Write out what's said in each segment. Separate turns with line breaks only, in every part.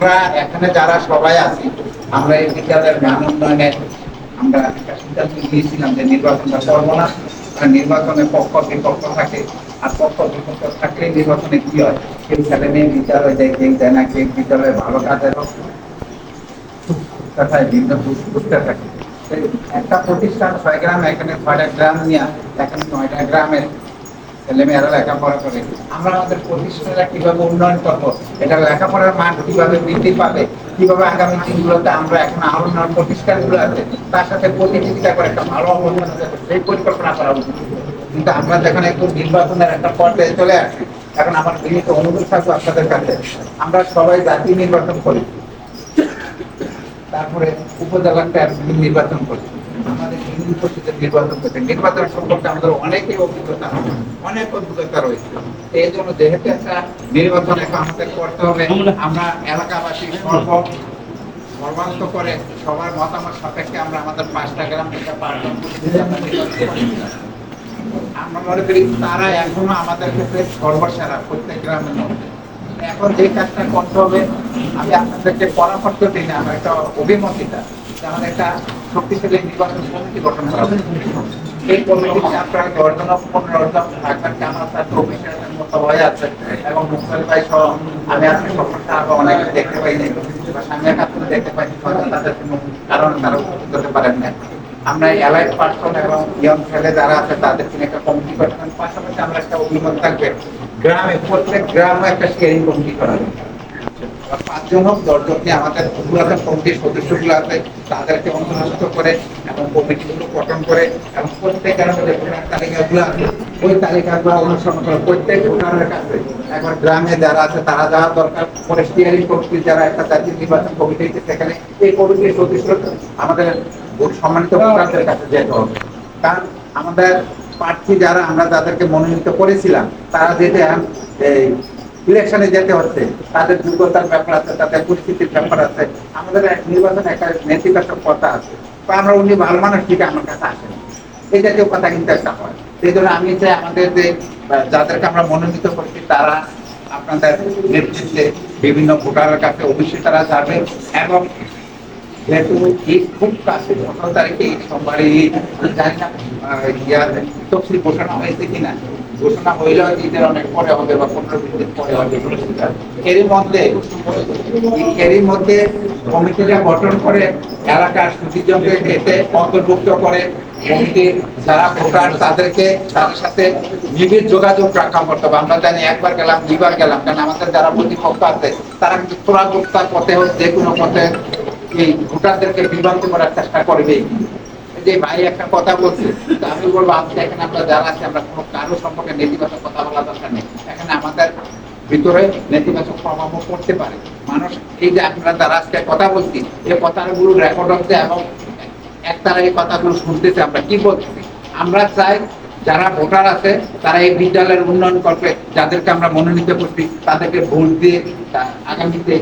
আমরা এখানে যারা সবাই আছি, আমরা এই বিদ্যালয়ের মান উন্নয়নে আমরা একটা সিদ্ধান্ত নিয়েছিলাম যে নির্বাচনটা করব না। কারণ নির্বাচনে পক্ষ বিপক্ষ থাকে, আর পক্ষ বিপক্ষ থাকলে নির্বাচনে কি হয়? কেউ ছেলে মেয়ে বিদ্যালয় যায়, কেউ দেয় না, কেউ বিদ্যালয়ে ভালো কাজের কথায় ভিন্ন বুঝতে থাকে। একটা প্রতিষ্ঠান, ছয় গ্রাম, এখানে ছয়টা গ্রাম নিয়ে, এখানে নয়টা গ্রামের ছেলেমেয়েরা লেখাপড়া করে। আমরা আমাদের প্রতিষ্ঠানটা কীভাবে উন্নয়ন করব, এটা লেখাপড়ার মান কীভাবে বৃদ্ধি পাবে, কীভাবে আগামী দিনগুলোতে আমরা এখন আরও উন্নয়ন প্রতিষ্ঠানগুলো আছে, তার সাথে প্রতিযোগিতা করে একটা ভালো অবস্থান সেই পরিকল্পনা করা উচিত। কিন্তু আমরা যখন একটু নির্বাচনের একটা পর্যায়ে চলে আসি, এখন আমার বিনীত অনুরোধ থাকব আপনাদের কাছে, আমরা সবাই জাতীয় নির্বাচন করি। তারপরে উপজেলাতে নির্বাচন করছে আমাদের ইউনিয়ন পরিষদের নির্বাচন করছে নির্বাচন সম্পর্কে আমাদের অনেকই অভিজ্ঞতা, অনেক অভিজ্ঞতা রয়েছে। এই জন্য যেহেতু একটা নির্বাচন এখন আমাদের করতে হবে, আমরা এলাকাবাসী সর্ব সর্বান্ত করে সবার মতামত সাপেক্ষে আমরা আমাদের পাঁচটা গ্রাম থেকে পাঁচজন আমরা মনে করি তারা এখনও আমাদের ক্ষেত্রে সর্বসেরা প্রত্যেক গ্রামের মধ্যে। এখন যে কাজটা করতে হবে, আমি আপনাদেরকে পরামর্শ দিই না, আমার একটা অভিমত যে আমাদের একটা শক্তিশালী নির্বাচন কমিটি গঠন করা হবে। এই কমিটিতে আপনারা দশজন পনেরো জন থাকবেন আমার সাথে অফিসারের মতো হয়ে আছে এবং মুখতার ভাই সহ আমি আজকে সফরটা আবার অনেকে দেখতে পাইনি। বা সামনে কাছে দেখতে পাইনি, হয়তো তাদের কোনো কারণ তারা উপস্থিত হতে পারেন না আমরা এলাইট পার্সন এবং ইয়ং ছেলে যারা আছে তাদেরকে নিয়ে একটা কমিটি গঠনের পাশাপাশি আমরা একটা অভিমত থাকবে। গ্রামে, প্রত্যেক গ্রামে একটা স্টিয়ারিং কমিটি করা হবে। আর পাঁচজন হোক দশজন নিয়ে আমাদের পুরাতন কমিটির সদস্যগুলো আছে, তাদেরকে অন্তর্ভুক্ত করে এবং কমিটিগুলো গঠন করে এবং প্রত্যেক গ্রামে যে ভোটার তালিকাগুলো আছে, ওই তালিকাগুলো অনুসরণ করে প্রত্যেক ভোটারের কাছে এখন গ্রামে যারা আছে, তারা যাওয়া দরকার পরে স্টিয়ারিং কমিটি যারা একটা জাতীয় নির্বাচন কমিটি সেখানে এই কমিটির সদস্য আমাদের সম্মানিত ভোটারদের কাছে যেতে হবে। কারণ আমাদের প্রার্থী যারা, আমরা যাদেরকে মনোনীত করেছিলাম, তারা যেতে এই ইলেকশনে যেতে হচ্ছে, তাদের যোগ্যতার ব্যাপার আছে, তাদের পরিস্থিতির ব্যাপার আছে। আমাদের নির্বাচনে একটা নেতিবাচক কথা আছে। তো আমরা উনি ভালো মানুষ ঠিক আমার কাছে আসেন। এই জাতীয় কথা কিন্তু একটা হয়। সেই জন্য আমি চাই আমাদের যে যাদেরকে আমরা মনোনীত করছি, তারা আপনাদের নেতৃত্বে বিভিন্ন ভোটারের কাছে অবশ্যই তারা যাবে এবং যেহেতু ঈদ খুব কাছে, সতেরো তারিখে ঈদ সোমবারে জানি না ইয়ার তফসিল ঘোষণা হয়েছে কিনা ঘোষণা হইলেও ঈদের অনেক পরে হবে বা পনেরো দিন পরে হবে এরই মধ্যে এরই মধ্যে কমিটিটা গঠন করে এলাকার সুদীজনকে এতে অন্তর্ভুক্ত করে। যারা ভোটার, তাদেরকে তাদের সাথে নিবিড় যোগাযোগ রাখা করতে হবে। আমরা জানি একবার গেলাম, দুইবার গেলাম, কারণ আমাদের যারা প্রতিপক্ষ আছে, তারা কিন্তু পথে হোক, যে কোনো পথে এই ভোটারদেরকে বিভ্রান্ত করার চেষ্টা করবে যে ভাই একটা কথা বলছে আমি বলব আজকে এখানে আমরা যারা আছি, আমরা কোনো কারও সম্পর্কে নেতিবাচক কথা বলা দরকার নেই। এখানে আমাদের ভিতরে নেতিবাচক প্রভাব পড়তে পারে। মানুষ, এই যে আপনারা যারা আজকে কথা বলছি এই কথাগুলো রেকর্ড হচ্ছে এবং একতারা এই কথাগুলো শুনতেছে, আমরা কি বলছি? আমরা চাই যারা ভোটার আছে, তারা এই বিদ্যালয়ের উন্নয়ন করবে, যাদেরকে আমরা মনোনীত করছি, তাদেরকে ভোট দিয়ে আগামীতে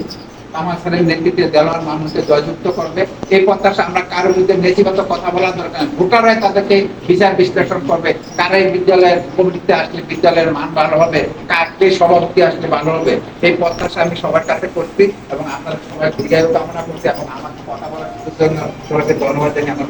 আমার স্যারের নেতৃত্বে দেওয়ার মানুষকে জয়যুক্ত করবে। এই প্রত্যাশা আমরা কারোর বিরুদ্ধে নেতিবাচক কথা বলার দরকার। ভোটাররাই তাদেরকে বিচার বিশ্লেষণ করবে। কারা এই বিদ্যালয়ের কমিটিতে আসলে বিদ্যালয়ের মান ভালো হবে? কাকে সভাপতি আসলে ভালো হবে? এই প্রত্যাশা আমি সবার কাছে করছি এবং আপনাদের সবাই দীর্ঘায়ু কামনা করছি এবং আমার কথা বলার জন্য সবাইকে ধন্যবাদ জানিয়ে আমার